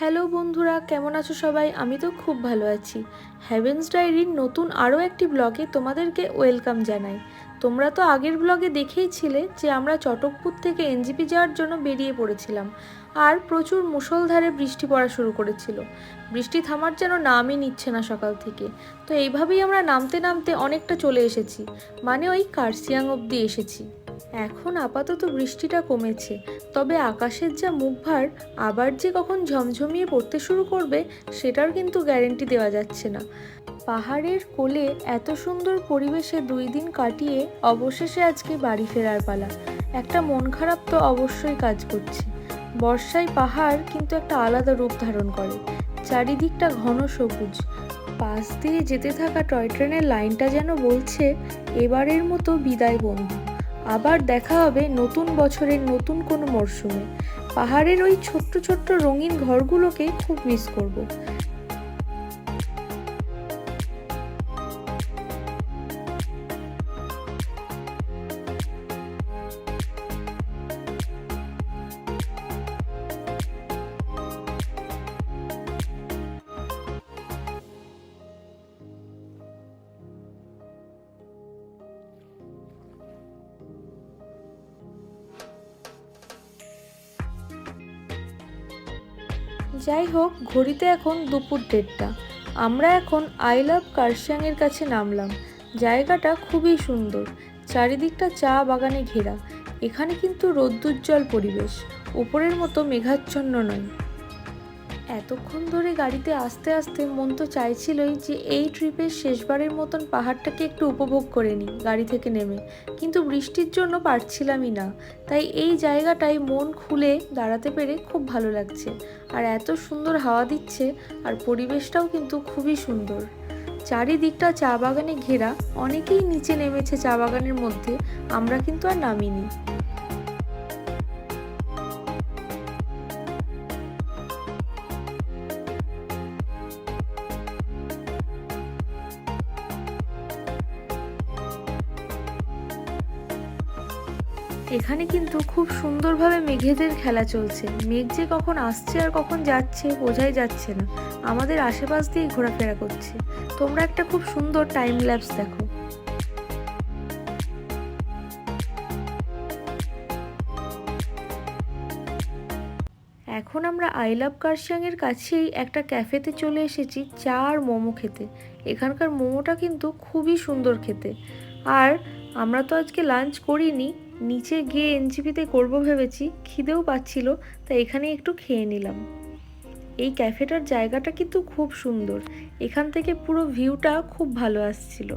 Hello বন্ধুরা, কেমন আছো সবাই? আমি তো খুব ভালো আছি। হ্যাভেন্স ডায়েরির নতুন আরও একটি ব্লগে তোমাদেরকে ওয়েলকাম জানাই। তোমরা তো আগের ব্লগে দেখেইছিলে যে আমরা চটকপুর থেকে এনজিপি যাওয়ার জন্য বেরিয়ে পড়েছিলাম আর প্রচুর মুষলধারে বৃষ্টি পড়া শুরু করেছিল। বৃষ্টি থামার যেন নামই নিচ্ছে না সকাল থেকে। তো এইভাবেই আমরা নামতে নামতে অনেকটা চলে এসেছি। মানে ওই কার্সিয়াং অবধি এসেছি। এখন আপাতত বৃষ্টিটা কমেছে, তবে আকাশের যা মুখভার, আবার যে কখন ঝমঝমিয়ে পড়তে শুরু করবে, সেটার কিন্তু গ্যারেন্টি দেওয়া যাচ্ছে না। পাহাড়ের কোলে এত সুন্দর পরিবেশে দুই দিন কাটিয়ে অবশেষে আজকে বাড়ি ফেরার পালা। একটা মন খারাপ তো অবশ্যই কাজ করছে। বর্ষায় পাহাড় কিন্তু একটা আলাদা রূপ ধারণ করে, চারিদিকটা ঘন সবুজ। পাশ দিয়ে যেতে থাকা টয় ট্রেনের লাইনটা যেন বলছে, এবারের মতো বিদায় বন্ধু। আবার দেখা হবে নতুন বছরের নতুন কোনো মরশুমে পাহাড়ের ওই ছোট্ট ছোট্ট রঙিন ঘরগুলোকে খুব মিস করব। যাই হোক, ঘড়িতে এখন দুপুর দেড়টা। আমরা এখন আই লাভ কার্শিয়াংয়ের কাছে নামলাম। জায়গাটা খুবই সুন্দর। চারিদিকটা চা বাগানে ঘেরা। এখানে কিন্তু রোদ্দুজ্জ্বল পরিবেশ। উপরের মতো মেঘাচ্ছন্ন নয়। এতক্ষণ ধরে গাড়িতে আস্তে আস্তে মন তো চাইছিলই যে এই ট্রিপের শেষবারের মতন পাহাড়টাকে একটু উপভোগ করে নিই গাড়ি থেকে নেমে। কিন্তু বৃষ্টির জন্য পারছিলামই না। তাই এই জায়গাটায় মন খুলে দাঁড়াতে পেরে খুব ভালো লাগছে। আর এত সুন্দর হাওয়া দিচ্ছে আর পরিবেশটাও কিন্তু খুবই সুন্দর। চারিদিকটা চা বাগানে ঘেরা, অনেকেই নিচে নেমেছে চা বাগানের মধ্যে, আমরা কিন্তু আর নামিনি। এখানে কিন্তু খুব সুন্দরভাবে মেঘেদের খেলা চলছে। মেঘ যে কখন আসছে আর কখন যাচ্ছে বোঝাই যাচ্ছে না। আমাদের আশেপাশ দিয়েই ঘোরাফেরা করছে। তোমরা একটা খুব সুন্দর টাইম ল্যাপস দেখো। এখন আমরা আই লাভ কার্শিয়াংয়ের কাছেই একটা ক্যাফেতে চলে এসেছি চা আর মোমো খেতে। এখানকার মোমোটা কিন্তু খুবই সুন্দর খেতে। আর আমরা তো আজকে লাঞ্চ করিনি নিচে গিয়ে এনজিপিতে করব ভেবেছি, খিদেও পাচ্ছিল তাই এখানে একটু খেয়ে নিলাম। এই ক্যাফেটার জায়গাটা কিন্তু খুব সুন্দর, এখান থেকে পুরো ভিউটা খুব ভালো আসছিল।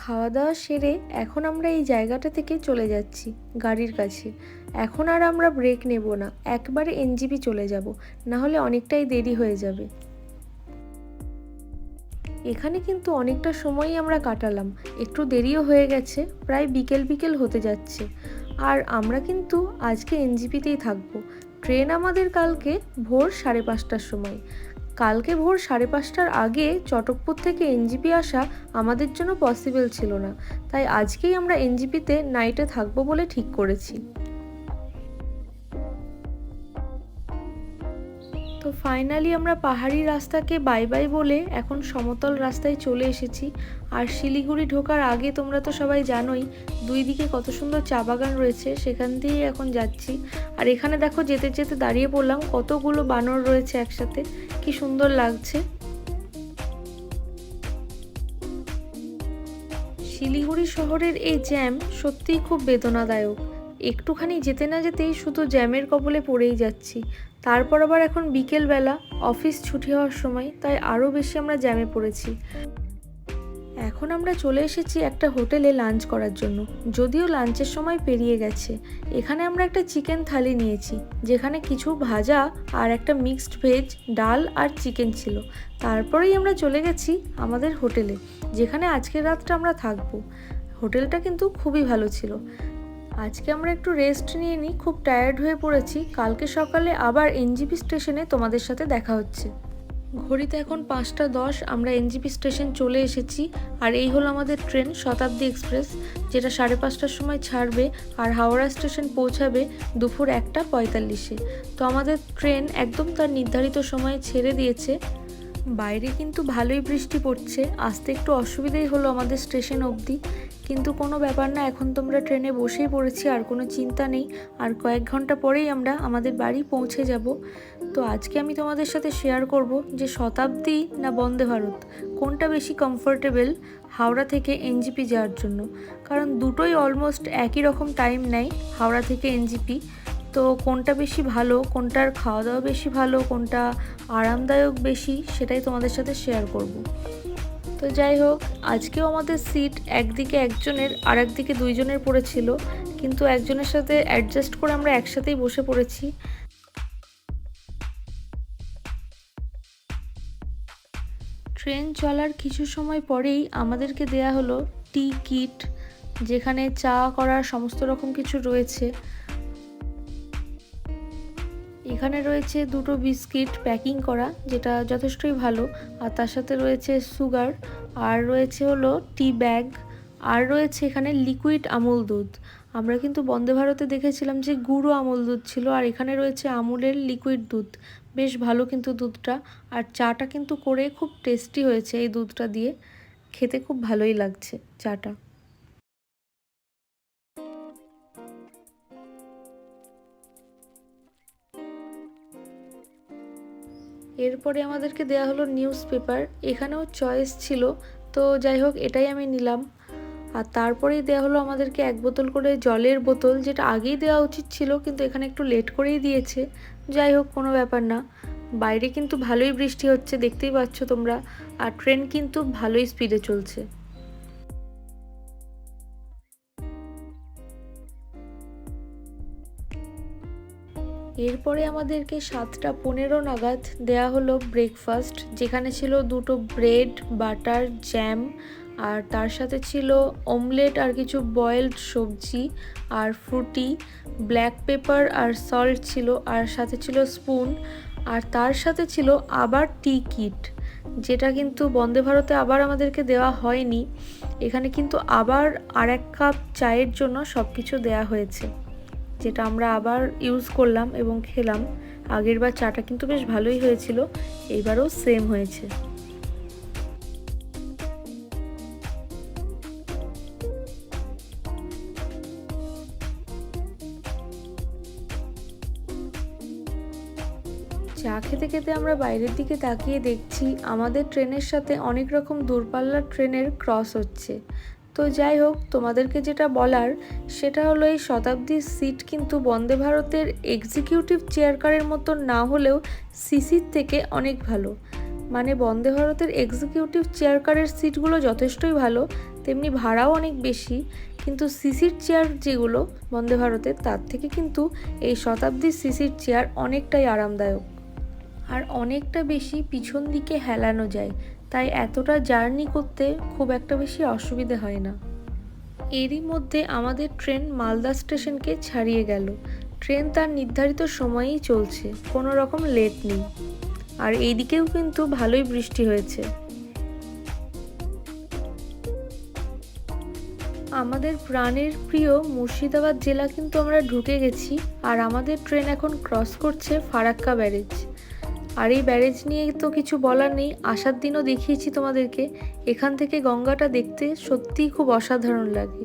খাওয়া দাওয়া সেরে এখন আমরা এই জায়গাটা থেকে চলে যাচ্ছি, গাড়ির কাছে। এখন আর আমরা ব্রেক নেব না, একবারে এনজিপি চলে যাব না হলে অনেকটাই দেরি হয়ে যাবে। এখানে কিন্তু অনেকটা সময়ই আমরা কাটালাম। একটু দেরিও হয়ে গেছে, প্রায় বিকেল বিকেল হতে যাচ্ছে। আর আমরা কিন্তু আজকে এনজিপিতেই থাকব। ট্রেন আমাদের কালকে ভোর সাড়ে পাঁচটার সময়। কালকে ভোর সাড়ে পাঁচটার আগে চটকপুর থেকে এনজিপি আসা আমাদের জন্য পসিবল ছিল না। তাই আজকেই আমরা এনজিপিতে নাইটে থাকব বলে ঠিক করেছি। তো ফাইনালি আমরা পাহাড়ি রাস্তাকে বাই বাই বলে এখন সমতল রাস্তায় চলে এসেছি। আর শিলিগুড়ি ঢোকার আগে তোমরা তো সবাই জানোই, দুই দিকে কত সুন্দর চা বাগান রয়েছে, সেখান দিয়েই এখন যাচ্ছি। আর এখানে দেখো যেতে যেতে দাঁড়িয়ে পড়লাম, কতগুলো বানর রয়েছে একসাথে, কি সুন্দর লাগছে। শিলিগুড়ি শহরের এই জ্যাম সত্যিই খুব বেদনাদায়ক। একটুখানি যেতে না যেতেই শুধু জ্যামের কবলে পড়েই যাচ্ছি। তারপর আবার এখন বিকেলবেলা, অফিস ছুটি হওয়ার সময়, তাই আরও বেশি আমরা জ্যামে পড়েছি। এখন আমরা চলে এসেছি একটা হোটেলে লাঞ্চ করার জন্য। যদিও লাঞ্চের সময় পেরিয়ে গেছে। এখানে আমরা একটা চিকেন থালি নিয়েছি, যেখানে কিছু ভাজা আর একটা মিক্সড ভেজ, ডাল আর চিকেন ছিল। তারপরেই আমরা চলে গেছি আমাদের হোটেলে, যেখানে আজকের রাতটা আমরা থাকব। হোটেলটা কিন্তু খুবই ভালো ছিল। আজকে আমরা একটু রেস্ট নিয়ে নিই, খুব টায়ার্ড হয়ে পড়েছি। কালকে সকালে আবার এনজিপি স্টেশনে তোমাদের সাথে দেখা হচ্ছে। ঘড়িতে এখন পাঁচটা দশ, আমরা এনজিপি স্টেশন চলে এসেছি। আর এই হলো আমাদের ট্রেন শতাব্দী এক্সপ্রেস যেটা সাড়ে পাঁচটার সময় ছাড়বে আর হাওড়া স্টেশন পৌঁছাবে দুপুর একটা পঁয়তাল্লিশে। তো আমাদের ট্রেন একদম তার নির্ধারিত সময়ে ছেড়ে দিয়েছে। বাইরে কিন্তু ভালোই বৃষ্টি পড়ছে। আসতে একটু অসুবিধাই হলো আমাদের স্টেশন অবধি। কিন্তু কোনো ব্যাপার না, এখন তোমরা ট্রেনে বসেই পড়েছি, আর কোনো চিন্তা নেই। আর কয়েক ঘণ্টা পরেই আমরা আমাদের বাড়ি পৌঁছে যাব। তো আজকে আমি তোমাদের সাথে শেয়ার করব যে শতাব্দী না বন্দে ভারত? কোনটা বেশি কমফোর্টেবল হাওড়া থেকে এনজিপি যাওয়ার জন্য? কারণ দুটোই অলমোস্ট একই রকম টাইম নেয়, হাওড়া থেকে এনজিপি। তো কোনটা বেশি ভালো, কোনটার খাওয়া দাওয়া বেশি ভালো, কোনটা আরামদায়ক বেশি, সেটাই তোমাদের সাথে শেয়ার করব। তো যাই হোক, আজকেও আমাদের সিট একদিকে একজনের আর একদিকে দুইজনের পড়েছিল, কিন্তু একজনের সাথে অ্যাডজাস্ট করে আমরা একসাথেই বসে পড়েছি। ট্রেন চলার কিছু সময় পরেই আমাদেরকে দেয়া হলো টি কিট যেখানে চা করার সমস্ত রকম কিছু রয়েছে। এখানে রয়েছে দুটো বিস্কিট প্যাকিং করা, যেটা যথেষ্টই ভালো। আর তার সাথে রয়েছে সুগার, আর রয়েছে হলো টি ব্যাগ, আর রয়েছে এখানে লিকুইড আমুল দুধ। আমরা কিন্তু বন্দে ভারতে দেখেছিলাম যে গুঁড়ো আমুল দুধ ছিল, আর এখানে রয়েছে আমুলের লিকুইড দুধ। বেশ ভালো কিন্তু দুধটা, আর চাটা কিন্তু করে খুব টেস্টি হয়েছে এই দুধটা দিয়ে। খেতে খুব ভালোই লাগছে চাটা। এরপরে আমাদেরকে দেয়া হলো নিউজ পেপার এখানেও চয়েস ছিল, তো যাই হোক এটাই আমি নিলাম। আর তারপরেই দেওয়া হলো আমাদেরকে এক বোতল করে জলের বোতল, যেটা আগেই দেওয়া উচিত ছিল, কিন্তু এখানে একটু লেট করেই দিয়েছে। যাই হোক, কোনো ব্যাপার না। বাইরে কিন্তু ভালোই বৃষ্টি হচ্ছে, দেখতেই পাচ্ছ তোমরা। আর ট্রেন কিন্তু ভালোই স্পিডে চলছে। এরপরে আমাদেরকে সাতটা পনেরো নাগাদ দেয়া হলো ব্রেকফাস্ট যেখানে ছিল দুটো ব্রেড বাটার জ্যাম আর তার সাথে ছিল অমলেট আর কিছু বয়েলড সবজি আর ফ্রুটি ব্ল্যাক পেপার আর সল্ট ছিল, আর সাথে ছিল স্পুন আর তার সাথে ছিল আবার টি কিট যেটা কিন্তু বন্দে ভারতে আবার আমাদেরকে দেওয়া হয়নি। এখানে কিন্তু আবার আর এক কাপ চায়ের জন্য সব কিছু দেওয়া হয়েছে। যেটা আমরা আবার ইউজ করলাম এবং খেলাম। আগের বার চাটা কিন্তু বেশ ভালোই হয়েছিল এইবারও সেম হয়েছে। চা খেতে খেতে আমরা বাইরের দিকে তাকিয়ে দেখছি, আমাদের ট্রেনের সাথে অনেক রকম দূরপাল্লার ট্রেনের ক্রস হচ্ছে। তো যাই হোক, তোমাদেরকে যেটা বলার, সেটা হলো এই শতাব্দীর সিট কিন্তু বন্দে ভারতের এক্সিকিউটিভ চেয়ার কারের মতো না হলেও সিসির থেকে অনেক ভালো। মানে বন্দে ভারতের এক্সিকিউটিভ চেয়ার কারের সিটগুলো যথেষ্টই ভালো, তেমনি ভাড়াও অনেক বেশি, কিন্তু সিসির চেয়ার যেগুলো বন্দে ভারতের, তার থেকে কিন্তু এই শতাব্দীর সিসির চেয়ার অনেকটাই আরামদায়ক। আর অনেকটা বেশি পিছন দিকে হেলানো যায়। তাই এতটা জার্নি করতে খুব একটা বেশি অসুবিধে হয় না। এরই মধ্যে আমাদের ট্রেন মালদা স্টেশনকে ছাড়িয়ে গেল। ট্রেন তার নির্ধারিত সময়েই চলছে, কোনো রকম লেট নেই। আর এইদিকেও কিন্তু ভালোই বৃষ্টি হয়েছে। আমাদের প্রাণের প্রিয় মুর্শিদাবাদ জেলা কিন্তু আমরা ঢুকে গেছি, আর আমাদের ট্রেন এখন ক্রস করছে ফারাক্কা ব্যারেজ। আর এই ব্যারেজ নিয়ে তো কিছু বলার নেই। আসার দিনও দেখিয়েছি তোমাদেরকে। এখান থেকে গঙ্গাটা দেখতে সত্যিই খুব অসাধারণ লাগে।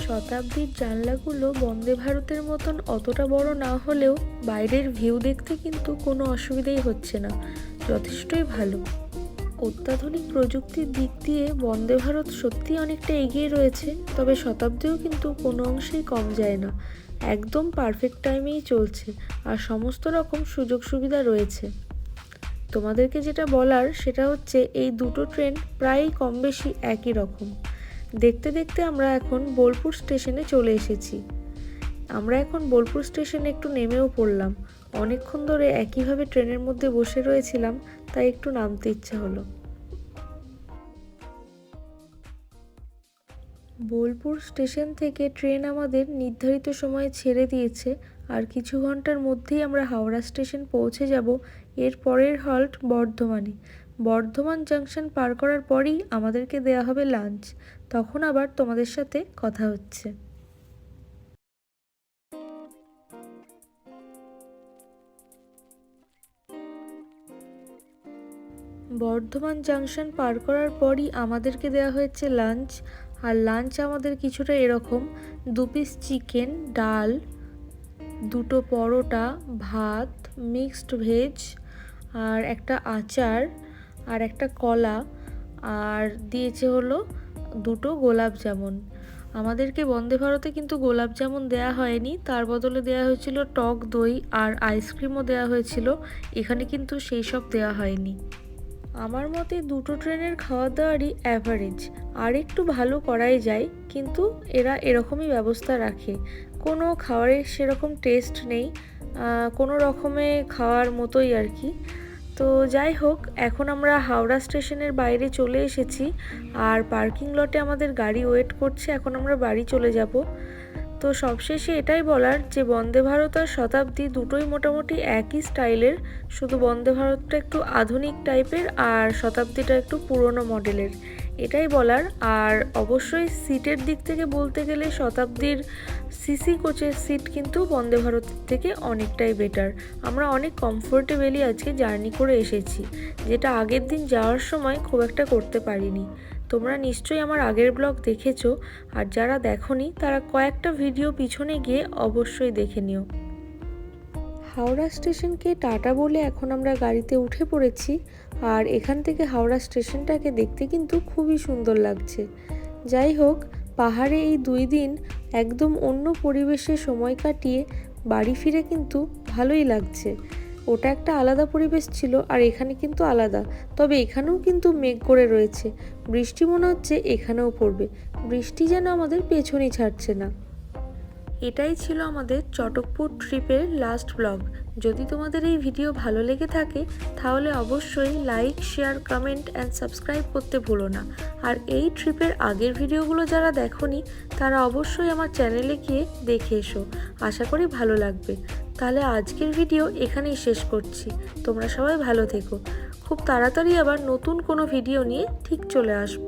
শতাব্দীর জানলাগুলো বন্দে ভারতের মতন অতটা বড় না হলেও বাইরের ভিউ দেখতে কিন্তু কোনো অসুবিধাই হচ্ছে না। যথেষ্টই ভালো। অত্যাধুনিক প্রযুক্তির দিক দিয়ে বন্দে ভারত সত্যি অনেকটা এগিয়ে রয়েছে, তবে শতাব্দীও কিন্তু কোনো অংশেই কম যায় না। একদম পারফেক্ট টাইমেই চলছে, আর সমস্ত রকম সুযোগ সুবিধা রয়েছে। তোমাদেরকে যেটা বলার, সেটা হচ্ছে এই দুটো ট্রেন প্রায়ই কম বেশি একই রকম। দেখতে দেখতে আমরা এখন বোলপুর স্টেশনে চলে এসেছি। আমরা এখন বোলপুর স্টেশনে একটু নেমেও পড়লাম। অনেকক্ষণ ধরে একইভাবে ট্রেনের মধ্যে বসে রয়েছিলাম, তাই একটু নামতে ইচ্ছা হলো। বোলপুর স্টেশন থেকে ট্রেন আমাদের নির্ধারিত সময়ে ছেড়ে দিয়েছে, আর কিছু ঘণ্টার মধ্যেই আমরা হাওড়া স্টেশন পৌঁছে যাব এর পরের হল্ট বর্ধমানে। বর্ধমান জাংশন পার করার পরেই আমাদেরকে দেয়া হবে লাঞ্চ। তখন আবার তোমাদের সাথে কথা হচ্ছে। বর্ধমান জাংশন পার করার পরই আমাদেরকে দেওয়া হয়েছে লাঞ্চ। আর লাঞ্চ আমাদের কিছুটা এরকম। দু পিস চিকেন ডাল, দুটো পরোটা, ভাত মিক্সড ভেজ আর একটা আচার, আর একটা কলা, আর দিয়েছে হলো দুটো গোলাপ জামুন। আমাদেরকে বন্দে ভারতে কিন্তু গোলাপ জামুন দেওয়া হয়নি। তার বদলে দেওয়া হয়েছিল টক দই আর আইসক্রিমও দেওয়া হয়েছিল। এখানে কিন্তু সেই সব দেওয়া হয়নি। আমার মতে দুটো ট্রেনের খাওয়া দাওয়ারই অ্যাভারেজ আর একটু ভালো করাই যায়, কিন্তু এরা এরকমই ব্যবস্থা রাখে। কোনো খাবারের সেরকম টেস্ট নেই কোনো রকমে খাওয়ার মতোই আর কি। তো যাই হোক, এখন আমরা হাওড়া স্টেশনের বাইরে চলে এসেছি। আর পার্কিং লটে আমাদের গাড়ি ওয়েট করছে, এখন আমরা বাড়ি চলে যাব। তো সবশেষে এটাই বলার যে বন্দে ভারত আর শতাব্দী দুটোই মোটামুটি একই স্টাইলের। শুধু বন্দে ভারতটা একটু আধুনিক টাইপের আর শতাব্দীটা একটু পুরনো মডেলের। এটাই বলার। আর অবশ্যই সিটের দিক থেকে বলতে গেলে শতাব্দীর সিসি কোচের সিট কিন্তু বন্দে ভারতের থেকে অনেকটাই বেটার। আমরা অনেক কমফোর্টেবলি আজকে জার্নি করে এসেছি। যেটা আগের দিন যাওয়ার সময় খুব একটা করতে পারিনি। তোমরা নিশ্চয়ই আমার আগের ব্লগ দেখেছ, আর যারা দেখনি, তারা কয়েকটা ভিডিও পিছনে গিয়ে অবশ্যই দেখে নিও। হাওড়া স্টেশনকে টাটা বলে এখন আমরা গাড়িতে উঠে পড়েছি, আর এখান থেকে হাওড়া স্টেশনটাকে দেখতে কিন্তু খুবই সুন্দর লাগছে। যাই হোক, পাহাড়ে এই দুই দিন একদম অন্য পরিবেশে সময় কাটিয়ে বাড়ি ফিরে কিন্তু ভালোই লাগছে। ওটা একটা আলাদা পরিবেশ ছিল আর এখানে কিন্তু আলাদা। তবে এখানেও কিন্তু মেঘ করে রয়েছে। বৃষ্টি মনে হচ্ছে এখানেও পড়বে। বৃষ্টি যেন আমাদের পেছনই ছাড়ছে না। এটাই ছিল আমাদের চটকপুর ট্রিপের লাস্ট ব্লগ। যদি তোমাদের এই ভিডিও ভালো লেগে থাকে, তাহলে অবশ্যই like, share, comment and subscribe করতে ভুলো না। আর এই ট্রিপের আগের ভিডিওগুলো যারা দেখনি, তারা অবশ্যই আমার চ্যানেলে গিয়ে দেখে এসো। আশা করি ভালো লাগবে। তাহলে আজকের ভিডিও এখানেই শেষ করছি। তোমরা সবাই ভালো থেকো। খুব তাড়াতাড়ি আবার নতুন কোনো ভিডিও নিয়ে ঠিক চলে আসব।